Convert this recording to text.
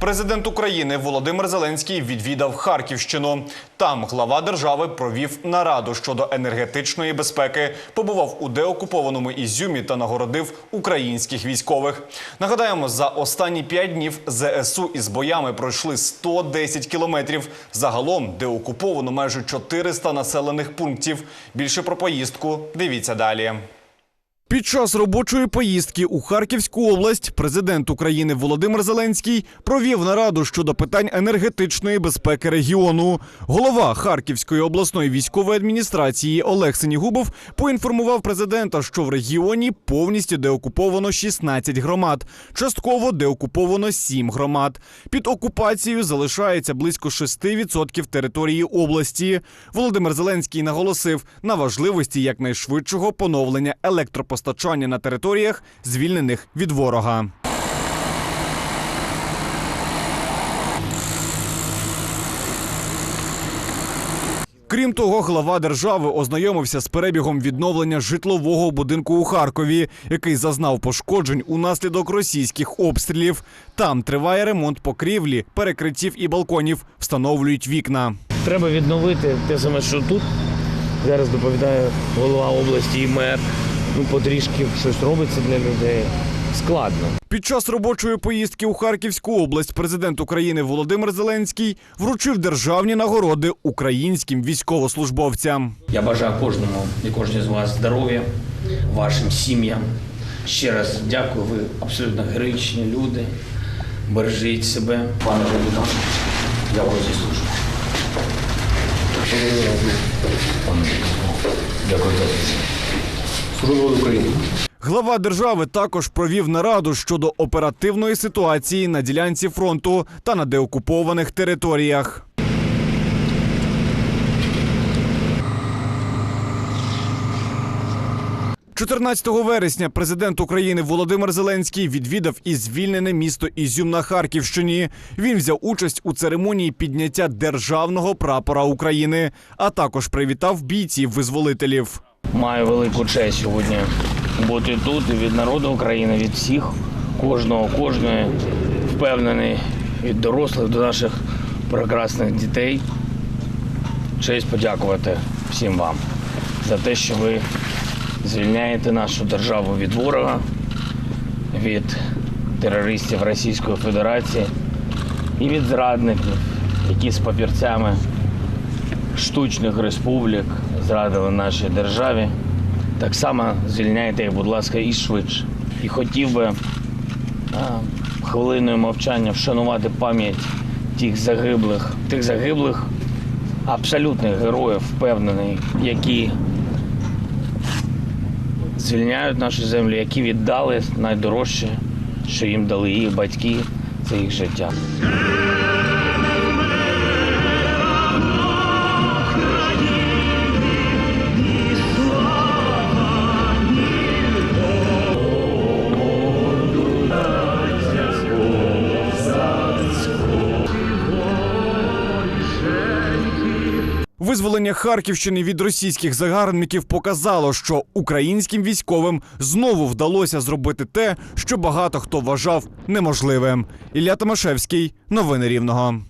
Президент України Володимир Зеленський відвідав Харківщину. Там глава держави провів нараду щодо енергетичної безпеки, побував у деокупованому Ізюмі та нагородив українських військових. Нагадаємо, за останні п'ять днів ЗСУ із боями пройшли 110 кілометрів. Загалом деокуповано майже 400 населених пунктів. Більше про поїздку дивіться далі. Під час робочої поїздки у Харківську область президент України Володимир Зеленський провів нараду щодо питань енергетичної безпеки регіону. Голова Харківської обласної військової адміністрації Олег Сенігубов поінформував президента, що в регіоні повністю деокуповано 16 громад, частково деокуповано 7 громад. Під окупацією залишається близько 6% території області. Володимир Зеленський наголосив на важливості якнайшвидшого поновлення електропостачання на територіях, звільнених від ворога. Крім того, глава держави ознайомився з перебігом відновлення житлового будинку у Харкові, який зазнав пошкоджень унаслідок російських обстрілів. Там триває ремонт покрівлі, перекриттів і балконів, встановлюють вікна. Треба відновити те саме, що тут. Зараз доповідає голова області і мер. Ну, потрішки щось робиться для людей. Складно. Під час робочої поїздки у Харківську область президент України Володимир Зеленський вручив державні нагороди українським військовослужбовцям. Я бажаю кожному і кожній з вас здоров'я, вашим сім'ям. Ще раз дякую, ви абсолютно героїчні люди. Бережіть себе. Пане Володимир, дякую за службу. Пане Дякую за службу. Служу Україні. Глава держави також провів нараду щодо оперативної ситуації на ділянці фронту та на деокупованих територіях. – 14 вересня президент України Володимир Зеленський відвідав і звільнене місто Ізюм на Харківщині. Він взяв участь у церемонії підняття державного прапора України, а також привітав бійців-визволителів. Маю велику честь сьогодні бути тут і від народу України, від всіх, кожного, кожної, впевнений від дорослих до наших прекрасних дітей. Честь подякувати всім вам за те, що ви звільняєте нашу державу від ворога, від терористів Російської Федерації і від зрадників, які з папірцями штучних республік зрадили нашій державі. Так само звільняйте їх, будь ласка, і швидше. І хотів би а, хвилиною мовчання вшанувати пам'ять тих загиблих, тих загиблих абсолютних героїв, впевнений, які звільняють нашу землю, які віддали найдорожче, що їм дали їх батьки, це їх життя. Визволення Харківщини від російських загарбників показало, що українським військовим знову вдалося зробити те, що багато хто вважав неможливим. Ілля Томашевський, новини Рівного.